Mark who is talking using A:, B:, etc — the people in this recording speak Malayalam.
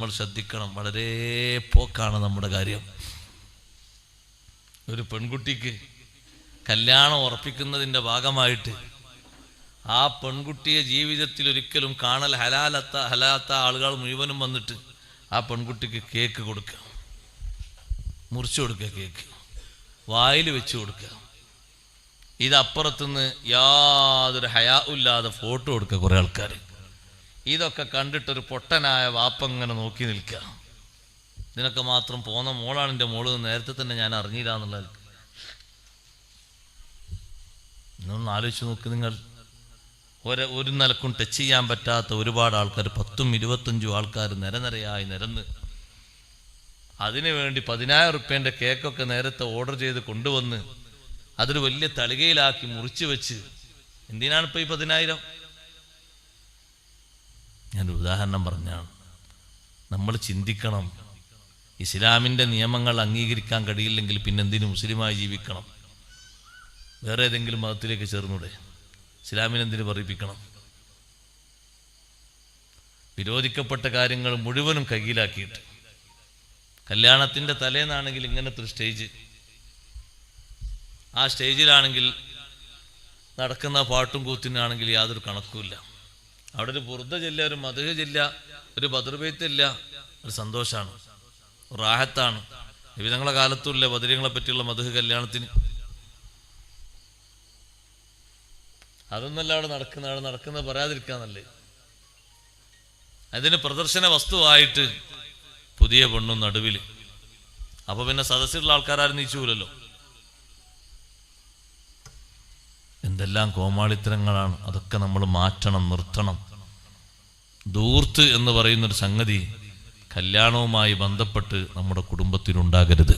A: നമ്മൾ ശ്രദ്ധിക്കണം. വളരെ പോക്കാണ് നമ്മുടെ കാര്യം. ഒരു പെൺകുട്ടിക്ക് കല്യാണം ഉറപ്പിക്കുന്നതിന്റെ ഭാഗമായിട്ട് ആ പെൺകുട്ടിയെ ജീവിതത്തിൽ ഒരിക്കലും കാണൽ ഹലാലത്ത ഹലാത്ത ആളുകൾ മുഴുവനും വന്നിട്ട് ആ പെൺകുട്ടിക്ക് കേക്ക് കൊടുക്കുക. മുറിച്ചു കൊടുക്കുക കേക്ക്. വായിൽ വെച്ച് കൊടുക്കുക. ഇതപ്പുറത്തുനിന്ന് യാതൊരു ഹയാ ഇല്ലാതെ ഫോട്ടോ കൊടുക്കുക കുറേ ആൾക്കാർ ഇതൊക്കെ കണ്ടിട്ടൊരു പൊട്ടനായ വാപ്പങ്ങനെ നോക്കി നിൽക്കുക. ഇതിനൊക്കെ മാത്രം പോന്ന മോളാണ് എന്റെ മോൾ നേരത്തെ തന്നെ ഞാൻ അറിഞ്ഞില്ല എന്നുള്ളത് ഇന്നൊന്ന് ആലോചിച്ച് നോക്ക് നിങ്ങൾ. ഒരു ഒരു നിലക്കും ടച്ച് ചെയ്യാൻ പറ്റാത്ത ഒരുപാട് ആൾക്കാർ പത്തും ഇരുപത്തഞ്ചും ആൾക്കാർ നിരനിരയായി നിരന്ന് അതിനു വേണ്ടി പതിനായിരം റുപ്യേന്റെ കേക്കൊക്കെ നേരത്തെ ഓർഡർ ചെയ്ത് കൊണ്ടുവന്ന് അതൊരു വലിയ തളികയിലാക്കി മുറിച്ച് വെച്ച് എന്തിനാണ് ഇപ്പോൾ ഈ പതിനായിരം? ഞാൻ ഉദാഹരണം പറഞ്ഞാണ്. നമ്മൾ ചിന്തിക്കണം. ഇസ്ലാമിന്റെ നിയമങ്ങൾ അംഗീകരിക്കാൻ കഴിയില്ലെങ്കിൽ പിന്നെ പിന്നെന്തിനു മുസ്ലിമായി ജീവിക്കണം? വേറെ ഏതെങ്കിലും മതത്തിലേക്ക് ചേർന്നൂടെ? ഇസ്ലാമിനെന്തിനു പറയിപ്പിക്കണം? വിരോധിക്കപ്പെട്ട കാര്യങ്ങൾ മുഴുവനും കയ്യിലാക്കിയിട്ട്. കല്യാണത്തിന്റെ തലേന്നാണെങ്കിൽ ഇങ്ങനത്തെ ഒരു സ്റ്റേജ് ആ സ്റ്റേജിലാണെങ്കിൽ നടക്കുന്ന പാട്ടും കൂത്തിനാണെങ്കിൽ യാതൊരു കണക്കുമില്ല. അവിടെ ഒരു ബുർദ ജില്ല ഒരു മധുര ജില്ല ഒരു ബദർബേത്തില്ല ഒരു സന്തോഷമാണ് റാഹത്താണ്. വിവിധങ്ങളെ കാലത്തുമില്ല ബദരീങ്ങളെ പറ്റിയുള്ള മധു കല്യാണത്തിന്. അതൊന്നല്ല അവിടെ നടക്കുന്ന അവിടെ നടക്കുന്നത് പറയാതിരിക്കാന്നല്ലേ അതിന് പ്രദർശന വസ്തുവായിട്ട് പുതിയ പെണ്ണും നടുവിൽ അപ്പൊ പിന്നെ സദസ്സിലുള്ള ആൾക്കാരും നീച്ചൂലല്ലോ. എന്തെല്ലാം കോമാളിത്തരങ്ങളാണ്. അതൊക്കെ നമ്മൾ മാറ്റണം നിർത്തണം. ദൂർത്ത് എന്ന് പറയുന്നൊരു സംഗതി കല്യാണവുമായി ബന്ധപ്പെട്ട് നമ്മുടെ കുടുംബത്തിനുണ്ടാകരുത്